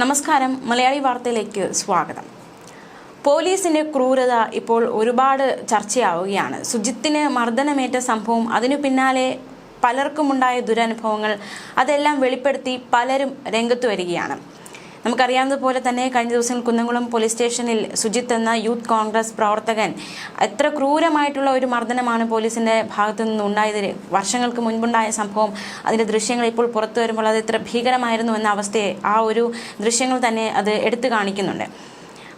നമസ്കാരം. മലയാളി വാർത്തയിലേക്ക് സ്വാഗതം. പോലീസിന്റെ ക്രൂരത ഇപ്പോൾ ഒരുപാട് ചർച്ചയാവുകയാണ്. സുജിത്തിന് മർദ്ദനമേറ്റ സംഭവം അതിനു പിന്നാലെ പലർക്കുമുണ്ടായ ദുരനുഭവങ്ങൾ അതെല്ലാം വെളിപ്പെടുത്തി പലരും രംഗത്ത് വരികയാണ്. നമുക്കറിയാവുന്നതുപോലെ തന്നെ കഴിഞ്ഞ ദിവസം കുന്നംകുളം പോലീസ് സ്റ്റേഷനിൽ സുജിത്ത് എന്ന യൂത്ത് കോൺഗ്രസ് പ്രവർത്തകൻ എത്ര ക്രൂരമായിട്ടുള്ള ഒരു മർദ്ദനമാണ് പോലീസിന്റെ ഭാഗത്തു നിന്ന് ഉണ്ടായത് വർഷങ്ങൾക്ക് മുൻപുണ്ടായ സംഭവം അതിന്റെ ദൃശ്യങ്ങൾ ഇപ്പോൾ പുറത്തു വരുമ്പോൾ അത് എത്ര ഭീകരമായിരുന്നു എന്ന അവസ്ഥയെ ആ ഒരു ദൃശ്യങ്ങൾ തന്നെ അത് എടുത്തു കാണിക്കുന്നുണ്ട്.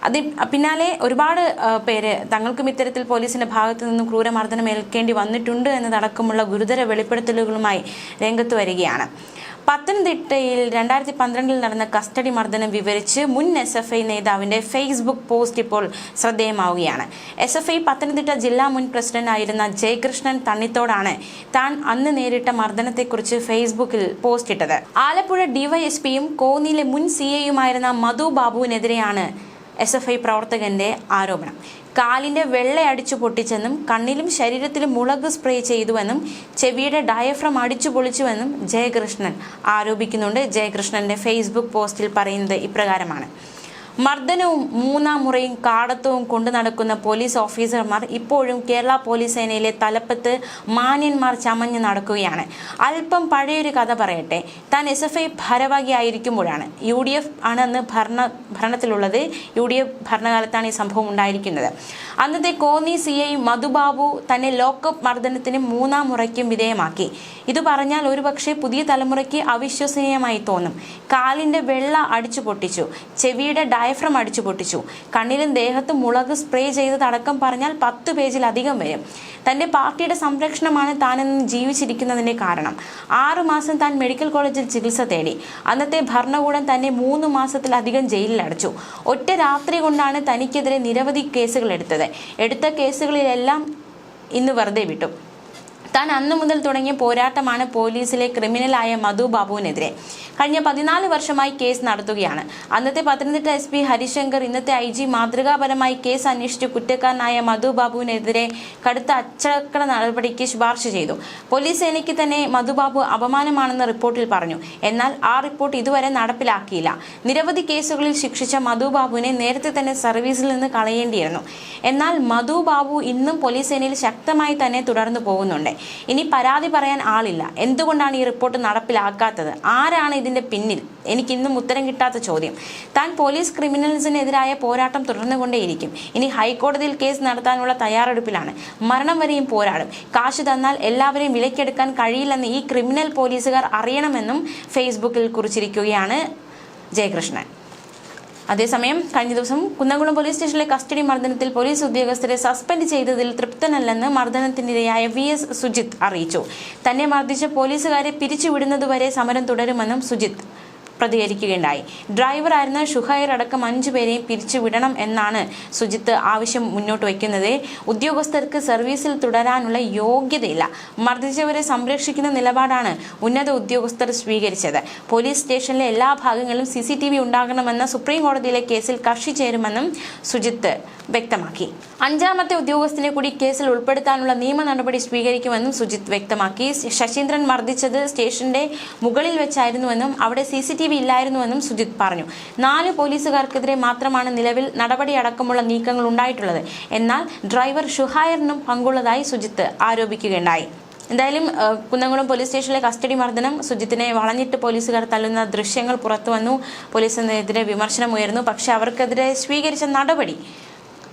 അതിൽ പിന്നാലെ ഒരുപാട് പേര് തങ്ങൾക്കും ഇത്തരത്തിൽ പോലീസിന്റെ ഭാഗത്തു നിന്നും ക്രൂരമർദ്ദനം ഏൽക്കേണ്ടി വന്നിട്ടുണ്ട് എന്നതടക്കമുള്ള ഗുരുതര വെളിപ്പെടുത്തലുകളുമായി രംഗത്ത് വരികയാണ്. പത്തനംതിട്ടയിൽ രണ്ടായിരത്തി പന്ത്രണ്ടിൽ നടന്ന കസ്റ്റഡി മർദ്ദനം വിവരിച്ച് മുൻ എസ് എഫ് ഐ നേതാവിന്റെ ഫേസ്ബുക്ക് പോസ്റ്റ് ഇപ്പോൾ ശ്രദ്ധേയമാവുകയാണ്. എസ് എഫ് ഐ പത്തനംതിട്ട ജില്ലാ മുൻ പ്രസിഡന്റ് ആയിരുന്ന ജയകൃഷ്ണൻ തണ്ണിത്തോടാണ് താൻ അന്ന് നേരിട്ട മർദ്ദനത്തെക്കുറിച്ച് ഫേസ്ബുക്കിൽ പോസ്റ്റ് ഇട്ടത്. ആലപ്പുഴ ഡിവൈഎസ്പിയും കോന്നിയിലെ മുൻ സി എയുമായിരുന്ന മധു ബാബുവിനെതിരെയാണ് എസ് എഫ് ഐ പ്രവർത്തകന്റെ ആരോപണം. കാലിന്റെ വെള്ള അടിച്ചു പൊട്ടിച്ചെന്നും കണ്ണിലും ശരീരത്തിലും മുളക് സ്പ്രേ ചെയ്തുവെന്നും ചെവിയുടെ ഡയഫ്രം അടിച്ചു പൊളിച്ചുവെന്നും ജയകൃഷ്ണൻ ആരോപിക്കുന്നുണ്ട്. ജയകൃഷ്ണന്റെ ഫേസ്ബുക്ക് പോസ്റ്റിൽ പറയുന്നത് ഇപ്രകാരമാണ്. മർദ്ദനവും മൂന്നാം മുറയും കാടത്തവും കൊണ്ടു നടക്കുന്ന പോലീസ് ഓഫീസർമാർ ഇപ്പോഴും കേരള പോലീസ് സേനയിലെ തലപ്പത്ത് മാന്യന്മാർ ചമഞ്ഞു നടക്കുകയാണ്. അല്പം പഴയൊരു കഥ പറയട്ടെ. താൻ എസ് എഫ് ഐ ഭാരവാഹിയായിരിക്കുമ്പോഴാണ്. യു ഡി എഫ് ആണ് അന്ന് ഭരണ ഭരണത്തിലുള്ളത് യു ഡി എഫ് ഭരണകാലത്താണ് ഈ സംഭവം ഉണ്ടായിരിക്കുന്നത്. അന്നത്തെ കോന്നി സി ഐ മധുബാബു തന്നെ ലോക്കപ്പ് മർദ്ദനത്തിനും മൂന്നാം മുറയ്ക്കും വിധേയമാക്കി. ഇത് പറഞ്ഞാൽ ഒരുപക്ഷെ പുതിയ തലമുറയ്ക്ക് അവിശ്വസനീയമായി തോന്നും. കാലിന്റെ വെള്ള അടിച്ചു പൊട്ടിച്ചു. ചെവിയുടെ ഡയഫ്രം അടിച്ചു പൊട്ടിച്ചു. കണ്ണിലും ദേഹത്തും മുളക് സ്പ്രേ ചെയ്തതടക്കം പറഞ്ഞാൽ പത്ത് പേജിലധികം വരും. തന്റെ പാർട്ടിയുടെ സംരക്ഷണമാണ് താനെന്ന് ജീവിച്ചിരിക്കുന്നതിന്റെ കാരണം. ആറു മാസം താൻ മെഡിക്കൽ കോളേജിൽ ചികിത്സ തേടി. അന്നത്തെ ഭരണകൂടം തന്നെ മൂന്ന് മാസത്തിലധികം ജയിലിൽ അടച്ചു. ഒറ്റ രാത്രി കൊണ്ടാണ് തനിക്കെതിരെ നിരവധി കേസുകൾ എടുത്തത്. എടുത്ത കേസുകളിലെല്ലാം ഇന്ന് വെറുതെ വിട്ടു. താൻ അന്നു മുതൽ തുടങ്ങിയ പോരാട്ടമാണ് പോലീസിലെ ക്രിമിനലായ മധു ബാബുവിനെതിരെ. കഴിഞ്ഞ പതിനാല് വർഷമായി കേസ് നടത്തുകയാണ്. അന്നത്തെ പത്തനംതിട്ട എസ് പി ഹരിശങ്കർ ഇന്നത്തെ ഐ ജി മാതൃകാപരമായി കേസ് അന്വേഷിച്ച് കുറ്റക്കാരനായ മധു ബാബുവിനെതിരെ കടുത്ത അച്ചടക്ക നടപടിക്ക് ശുപാർശ ചെയ്തു. പോലീസ് സേനയ്ക്ക് തന്നെ മധുബാബു അപമാനമാണെന്ന് റിപ്പോർട്ടിൽ പറഞ്ഞു. എന്നാൽ ആ റിപ്പോർട്ട് ഇതുവരെ നടപ്പിലാക്കിയില്ല. നിരവധി കേസുകളിൽ ശിക്ഷിച്ച മധു ബാബുവിനെ നേരത്തെ തന്നെ സർവീസിൽ നിന്ന് കളയേണ്ടിയിരുന്നു. എന്നാൽ മധു ബാബു ഇന്നും പോലീസ് സേനയിൽ ശക്തമായി തന്നെ തുടർന്നു പോകുന്നുണ്ട്. ഇനി പരാതി പറയാൻ ആളില്ല. എന്തുകൊണ്ടാണ് ഈ റിപ്പോർട്ട് നടപ്പിലാക്കാത്തത്? ആരാണ് ഇതിന്റെ പിന്നിൽ? എനിക്ക് ഇന്നും ഉത്തരം കിട്ടാത്ത ചോദ്യം. താൻ പോലീസ് ക്രിമിനൽസിനെതിരായ പോരാട്ടം തുടർന്നുകൊണ്ടേയിരിക്കും. ഇനി ഹൈക്കോടതിയിൽ കേസ് നടത്താനുള്ള തയ്യാറെടുപ്പിലാണ്. മരണം വരെയും പോരാടും. കാശ് തന്നാൽ എല്ലാവരെയും വിലക്കെടുക്കാൻ കഴിയില്ലെന്ന് ഈ ക്രിമിനൽ പോലീസുകാർ അറിയണമെന്നും ഫേസ്ബുക്കിൽ കുറിച്ചിരിക്കുകയാണ് ജയകൃഷ്ണൻ. അതേസമയം കഴിഞ്ഞ ദിവസം കുന്നംകുളം പോലീസ് സ്റ്റേഷനിലെ കസ്റ്റഡി മർദ്ദനത്തിൽ പോലീസ് ഉദ്യോഗസ്ഥരെ സസ്പെൻഡ് ചെയ്തതിൽ തൃപ്തനല്ലെന്ന് മർദ്ദനത്തിനിരയായ വി എസ് സുജിത്ത് അറിയിച്ചു. തന്നെ മർദ്ദിച്ച പോലീസുകാരെ പിരിച്ചുവിടുന്നതുവരെ സമരം തുടരുമെന്നും സുജിത്ത് പ്രതികരിക്കുകയുണ്ടായി. ഡ്രൈവറായിരുന്ന ഷുഹൈർ അടക്കം അഞ്ചു പേരെയും പിരിച്ചുവിടണം എന്നാണ് സുജിത്ത് ആവശ്യം മുന്നോട്ട് വയ്ക്കുന്നത്. ഉദ്യോഗസ്ഥർക്ക് സർവീസിൽ തുടരാനുള്ള യോഗ്യതയില്ല. മർദ്ദിച്ചവരെ സംരക്ഷിക്കുന്ന നിലപാടാണ് ഉന്നത ഉദ്യോഗസ്ഥർ സ്വീകരിച്ചത്. പോലീസ് സ്റ്റേഷനിലെ എല്ലാ ഭാഗങ്ങളിലും സി സി ടി വി ഉണ്ടാകണമെന്ന സുപ്രീം കോടതിയിലെ കേസിൽ കക്ഷി ചേരുമെന്നും സുജിത്ത് വ്യക്തമാക്കി. അഞ്ചാമത്തെ ഉദ്യോഗസ്ഥനെ കൂടി കേസിൽ ഉൾപ്പെടുത്താനുള്ള നിയമ നടപടി സ്വീകരിക്കുമെന്നും സുജിത്ത് വ്യക്തമാക്കി. ശശീന്ദ്രൻ മർദ്ദിച്ചത് സ്റ്റേഷന്റെ മുകളിൽ വെച്ചായിരുന്നുവെന്നും അവിടെ സി സി ടി വി ഇല്ലായിരുന്നുവെന്നും സുജിത്ത് പറഞ്ഞു. നാല് പോലീസുകാർക്കെതിരെ മാത്രമാണ് നിലവിൽ നടപടി അടക്കമുള്ള നീക്കങ്ങൾ ഉണ്ടായിട്ടുള്ളത്. എന്നാൽ ഡ്രൈവർ ഷുഹായറിനും പങ്കുള്ളതായി സുജിത്ത് ആരോപിക്കുകയുണ്ടായി. എന്തായാലും കുന്നംകുളം പോലീസ് സ്റ്റേഷനിലെ കസ്റ്റഡി മർദ്ദനം സുജിത്തിനെ വളഞ്ഞിട്ട് പോലീസുകാർ തള്ളുന്ന ദൃശ്യങ്ങൾ പുറത്തുവന്നു പോലീസിനെതിരെ വിമർശനം ഉയർന്നു പക്ഷേ അവർക്കെതിരെ സ്വീകരിച്ച നടപടി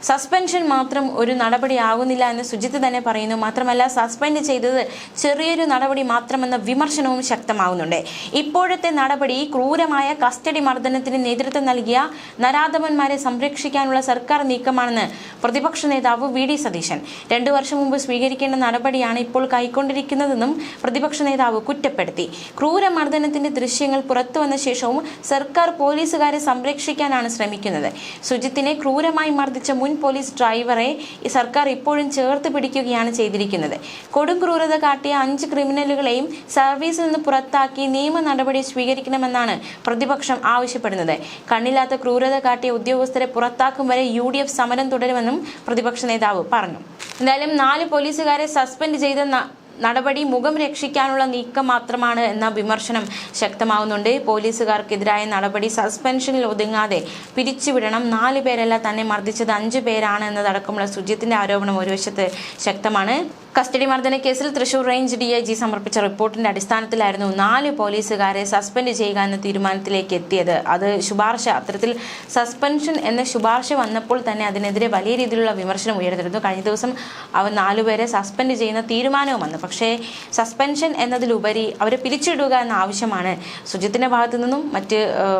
സസ്പെൻഷൻ മാത്രം ഒരു നടപടിയാകുന്നില്ല എന്ന് സുജിത്ത് തന്നെ പറയുന്നു. മാത്രമല്ല സസ്പെൻഡ് ചെയ്തത് ചെറിയൊരു നടപടി മാത്രമെന്ന വിമർശനവും ശക്തമാകുന്നുണ്ട് ഇപ്പോഴത്തെ നടപടി ക്രൂരമായ കസ്റ്റഡി മർദ്ദനത്തിന് നേതൃത്വം നൽകിയ നരാധമന്മാരെ സംരക്ഷിക്കാനുള്ള സർക്കാർ നീക്കമാണെന്ന് പ്രതിപക്ഷ നേതാവ് വി. ഡി. സതീശൻ. രണ്ടു വർഷം മുമ്പ് സ്വീകരിക്കേണ്ട നടപടിയാണ് ഇപ്പോൾ കൈക്കൊണ്ടിരിക്കുന്നതെന്നും പ്രതിപക്ഷ നേതാവ് കുറ്റപ്പെടുത്തി. ക്രൂരമർദ്ദനത്തിന്റെ ദൃശ്യങ്ങൾ പുറത്തു വന്ന ശേഷവും സർക്കാർ പോലീസുകാരെ സംരക്ഷിക്കാനാണ് ശ്രമിക്കുന്നത്. സുജിത്തിനെ ക്രൂരമായി മർദ്ദിച്ച മുൻ പോലീസ് ഡ്രൈവറെ സർക്കാർ ഇപ്പോഴും ചേർത്ത് പിടിക്കുകയാണ് ചെയ്തിരിക്കുന്നത്. കൊടുംക്രൂരത കാട്ടിയ അഞ്ച് ക്രിമിനലുകളെയും സർവീസിൽ നിന്ന് പുറത്താക്കി നിയമ നടപടി സ്വീകരിക്കണമെന്നാണ് പ്രതിപക്ഷം ആവശ്യപ്പെടുന്നത്. കണ്ണില്ലാത്ത ക്രൂരത കാട്ടിയ ഉദ്യോഗസ്ഥരെ പുറത്താക്കും വരെ യു ഡി എഫ് സമരം തുടരുമെന്നും പ്രതിപക്ഷ നേതാവ് പറഞ്ഞു. എന്തായാലും നാല് പോലീസുകാരെ സസ്പെൻഡ് ചെയ്ത ന- നടപടി മുഖം രക്ഷിക്കാനുള്ള നീക്കം മാത്രമാണ് എന്ന വിമർശനം ശക്തമാവുന്നുണ്ട്. പോലീസുകാർക്കെതിരായ നടപടി സസ്പെൻഷനിൽ ഒതുങ്ങാതെ പിരിച്ചുവിടണം. നാല് പേരല്ല തന്നെ മർദ്ദിച്ചത്. അഞ്ചു പേരാണ് എന്നതടക്കമുള്ള സുജിത്തിന്റെ ആരോപണം ഒരു വശത്ത് ശക്തമാണ്. കസ്റ്റഡി മർദ്ദന കേസിൽ Thrissur range D I G സമർപ്പിച്ച റിപ്പോർട്ടിന്റെ അടിസ്ഥാനത്തിലായിരുന്നു നാല് പോലീസുകാരെ സസ്പെൻഡ് ചെയ്യുക എന്ന തീരുമാനത്തിലേക്ക് എത്തിയത്. അത് ശുപാർശ അത്തരത്തിൽ സസ്പെൻഷൻ എന്ന ശുപാർശ വന്നപ്പോൾ തന്നെ അതിനെതിരെ വലിയ രീതിയിലുള്ള വിമർശനം ഉയർന്നിരുന്നു. കഴിഞ്ഞ ദിവസം അവർ നാലുപേരെ സസ്പെൻഡ് ചെയ്യുന്ന തീരുമാനവും വന്നു പക്ഷേ സസ്പെൻഷൻ എന്നതിലുപരി അവരെ പിരിച്ചിടുക എന്ന ആവശ്യമാണ് സുജിത്തിന്റെ ഭാഗത്തു നിന്നും മറ്റ്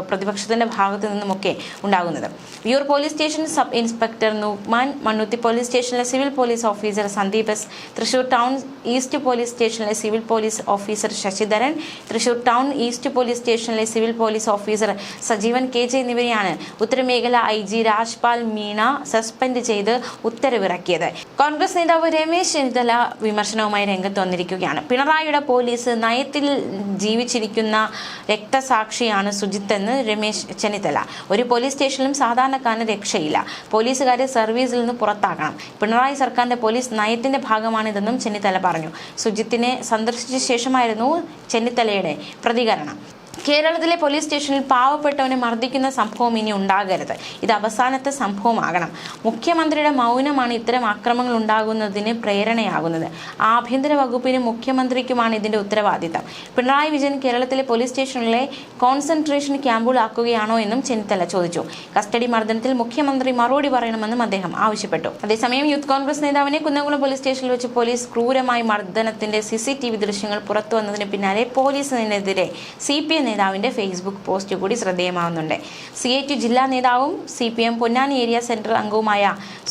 പ്രതിപക്ഷത്തിന്റെ ഭാഗത്തു നിന്നുമൊക്കെ ഉണ്ടാകുന്നത്. Viyyur police station sub inspector Nukman Mannuthy police സ്റ്റേഷനിലെ civil police officer Sandeep S Thrissur town east police സ്റ്റേഷനിലെ civil police officer Sasidharan Thrissur town east police സ്റ്റേഷനിലെ civil police officer Sajeevan K J എന്നിവരെയാണ് ഉത്തരമേഖല I G Rajpal Meena suspend ചെയ്ത് ഉത്തരവിറക്കിയത്. കോൺഗ്രസ് നേതാവ് രമേശ് ചെന്നിത്തല വിമർശനവുമായി രംഗത്ത് വന്നിരിക്കുകയാണ് പിണറായിയുടെ പോലീസ് നയത്തിൽ ജീവിച്ചിരിക്കുന്ന രക്തസാക്ഷിയാണ് സുജിത്ത് എന്ന് രമേശ് ചെന്നിത്തല. ഒരു പോലീസ് സ്റ്റേഷനിലും സാധാരണക്കാരന് രക്ഷയില്ല. പോലീസുകാരെ സർവീസിൽ നിന്ന് പുറത്താക്കണം. പിണറായി സർക്കാരിന്റെ പോലീസ് നയത്തിന്റെ ഭാഗമാണിതെന്നും ചെന്നിത്തല പറഞ്ഞു. സുജിത്തിനെ സന്ദർശിച്ച ശേഷമായിരുന്നു ചെന്നിത്തലയുടെ പ്രതികരണം. കേരളത്തിലെ പോലീസ് സ്റ്റേഷനിൽ പാവപ്പെട്ടവനെ മർദ്ദിക്കുന്ന സംഭവം ഇനി ഉണ്ടാകരുത്. ഇത് അവസാനത്തെ സംഭവമാകണം. മുഖ്യമന്ത്രിയുടെ മൗനമാണ് ഇത്തരം ആക്രമങ്ങൾ ഉണ്ടാകുന്നതിന് പ്രേരണയാകുന്നത്. ആഭ്യന്തര വകുപ്പിനും മുഖ്യമന്ത്രിക്കുമാണ് ഇതിന്റെ ഉത്തരവാദിത്തം. പിണറായി വിജയൻ കേരളത്തിലെ പോലീസ് സ്റ്റേഷനിലെ കോൺസെൻട്രേഷൻ ക്യാമ്പുകളാക്കുകയാണോ എന്നും ചെന്നിത്തല ചോദിച്ചു. കസ്റ്റഡി മർദ്ദനത്തിൽ മുഖ്യമന്ത്രി മറുപടി പറയണമെന്നും അദ്ദേഹം ആവശ്യപ്പെട്ടു. അതേസമയം യൂത്ത് കോൺഗ്രസ് നേതാവിനെ കുന്നംകുളം പോലീസ് സ്റ്റേഷനിൽ വെച്ച് പോലീസ് ക്രൂരമായി മർദ്ദനത്തിന്റെ സിസിടിവി ദൃശ്യങ്ങൾ പുറത്തുവന്നതിന് പിന്നാലെ പോലീസിനെതിരെ സി പി എം നേതാവിന്റെ ഫേസ്ബുക്ക് പോസ്റ്റ് കൂടി ശ്രദ്ധേയമാവുന്നുണ്ട്. സി ഐ ടി ജില്ലാ നേതാവും C P M Ponnani area central അംഗവുമായ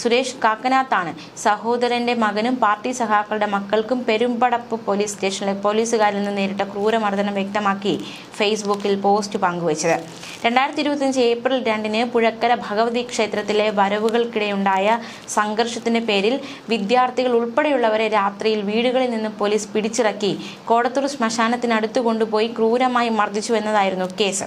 സുരേഷ് കാക്കനാത്താണ് സഹോദരന്റെ മകനും പാർട്ടി സഖാക്കളുടെ മക്കൾക്കും പെരുമ്പടപ്പ് പോലീസ് സ്റ്റേഷനിലെ പോലീസുകാരിൽ നിന്ന് നേരിട്ട ക്രൂരമർദ്ദനം വ്യക്തമാക്കി ഫേസ്ബുക്കിൽ പോസ്റ്റ് പങ്കുവച്ചത്. രണ്ടായിരത്തി ഇരുപത്തിയഞ്ച് ഏപ്രിൽ രണ്ടിന് പുഴക്കര ഭഗവതി ക്ഷേത്രത്തിലെ വരവുകൾക്കിടെയുണ്ടായ സംഘർഷത്തിന്റെ പേരിൽ വിദ്യാർത്ഥികൾ ഉൾപ്പെടെയുള്ളവരെ രാത്രിയിൽ വീടുകളിൽ നിന്ന് പോലീസ് പിടിച്ചിറക്കി കോടത്തൂർ ശ്മശാനത്തിനടുത്ത് കൊണ്ടുപോയി ക്രൂരമായി മർദ്ദിച്ചു. എന്നതായിരുന്നു കേസ്.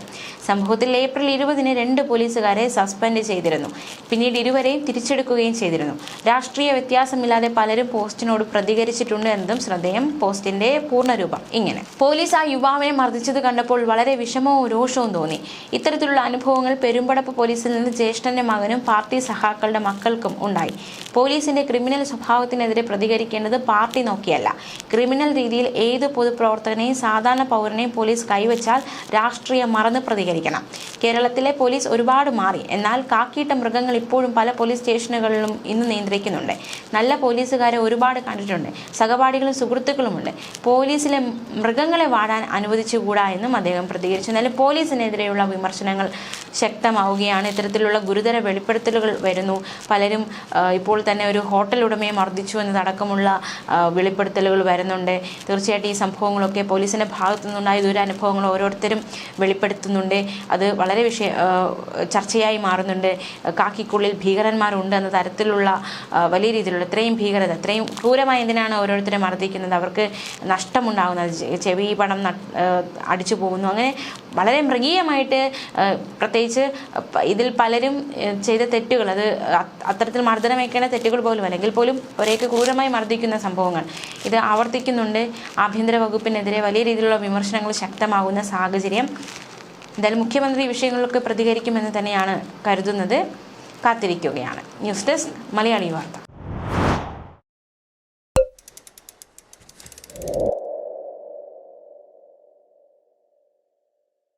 സംഭവത്തിൽ ഏപ്രിൽ ഇരുപതിന് രണ്ട് പോലീസുകാരെ സസ്പെൻഡ് ചെയ്തിരുന്നു. പിന്നീട് ഇരുവരെയും തിരിച്ചെടുക്കുകയും ചെയ്തിരുന്നു. രാഷ്ട്രീയ വ്യത്യാസമില്ലാതെ പലരും പോസ്റ്റിനോട് പ്രതികരിച്ചിട്ടുണ്ട് എന്നതും ശ്രദ്ധേയം. പോസ്റ്റിന്റെ പൂർണരൂപം ഇങ്ങനെ. പോലീസ് ആ യുവാവിനെ മർദ്ദിച്ചത് കണ്ടപ്പോൾ വളരെ വിഷമവും രോഷവും തോന്നി. ഇത്തരത്തിലുള്ള അനുഭവങ്ങൾ പെരുമ്പടപ്പ് പോലീസിൽ നിന്ന് ജ്യേഷ്ഠന്റെ മകനും പാർട്ടി സഖാക്കളുടെ മക്കൾക്കും ഉണ്ടായി. പോലീസിന്റെ ക്രിമിനൽ സ്വഭാവത്തിനെതിരെ പ്രതികരിക്കേണ്ടത് പാർട്ടി നോക്കിയല്ല. ക്രിമിനൽ രീതിയിൽ ഏത് പൊതുപ്രവർത്തകനെയും സാധാരണ പൗരനെയും പോലീസ് കൈവച്ചാൽ രാഷ്ട്രീയം മറന്ന് പ്രതികരിക്കണം. കേരളത്തിലെ പോലീസ് ഒരുപാട് മാറി. എന്നാൽ കാക്കിയിട്ട മൃഗങ്ങൾ ഇപ്പോഴും പല പോലീസ് സ്റ്റേഷനുകളിലും ഇന്ന് നിയന്ത്രിക്കുന്നുണ്ട്. നല്ല പോലീസുകാരെ ഒരുപാട് കണ്ടിട്ടുണ്ട്. സഹപാഠികളും സുഹൃത്തുക്കളുമുണ്ട്. പോലീസിലെ മൃഗങ്ങളെ വാടാൻ അനുവദിച്ചുകൂടാ എന്നും അദ്ദേഹം പ്രതികരിച്ചു. എന്നാലും പോലീസിനെതിരെയുള്ള വിമർശനങ്ങൾ ശക്തമാവുകയാണ്. ഇത്തരത്തിലുള്ള ഗുരുതര വെളിപ്പെടുത്തലുകൾ വരുന്നു. പലരും ഇപ്പോൾ തന്നെ ഒരു ഹോട്ടൽ ഉടമയെ മർദ്ദിച്ചു എന്നതടക്കമുള്ള വെളിപ്പെടുത്തലുകൾ വരുന്നുണ്ട്. തീർച്ചയായിട്ടും ഈ സംഭവങ്ങളൊക്കെ പോലീസിന്റെ ഭാഗത്തു നിന്നുണ്ടായ ദുരനുഭവങ്ങൾ ഓരോരുത്തരും വെളിപ്പെടുത്തുന്നുണ്ട്. അത് വളരെ വിഷയ ചർച്ചയായി മാറുന്നുണ്ട്. കാക്കിക്കുള്ളിൽ ഭീകരന്മാരുണ്ട് എന്ന തരത്തിലുള്ള വലിയ രീതിയിലുള്ള ഇത്രയും ഭീകരത ഇത്രയും ക്രൂരമായി എന്തിനാണ് ഓരോരുത്തരെ മർദ്ദിക്കുന്നത്? അവർക്ക് നഷ്ടമുണ്ടാകുന്നത് ചെവി പണം അടിച്ചു പോകുന്നു. അങ്ങനെ വളരെ മൃഗീയമായിട്ട് പ്രത്യേകിച്ച് ഇതിൽ പലരും ചെയ്ത തെറ്റുകൾ അത് അത്തരത്തിൽ മർദ്ദനമേക്കേണ്ട തെറ്റുകൾ പോലും അല്ലെങ്കിൽ പോലും ഒരേക്ക് ക്രൂരമായി മർദ്ദിക്കുന്ന സംഭവങ്ങൾ. ഇത് ആവർത്തിക്കുന്നുണ്ട്. ആഭ്യന്തര വകുപ്പിനെതിരെ വലിയ രീതിയിലുള്ള വിമർശനങ്ങൾ ശക്തമാകുന്ന സാഹചര്യം. എന്തായാലും മുഖ്യമന്ത്രി വിഷയങ്ങളിലൊക്കെ പ്രതികരിക്കുമെന്ന് തന്നെയാണ് കരുതുന്നത്. കാത്തിരിക്കുകയാണ്. ന്യൂസ് ഡെസ്ക് മലയാളി വാർത്ത.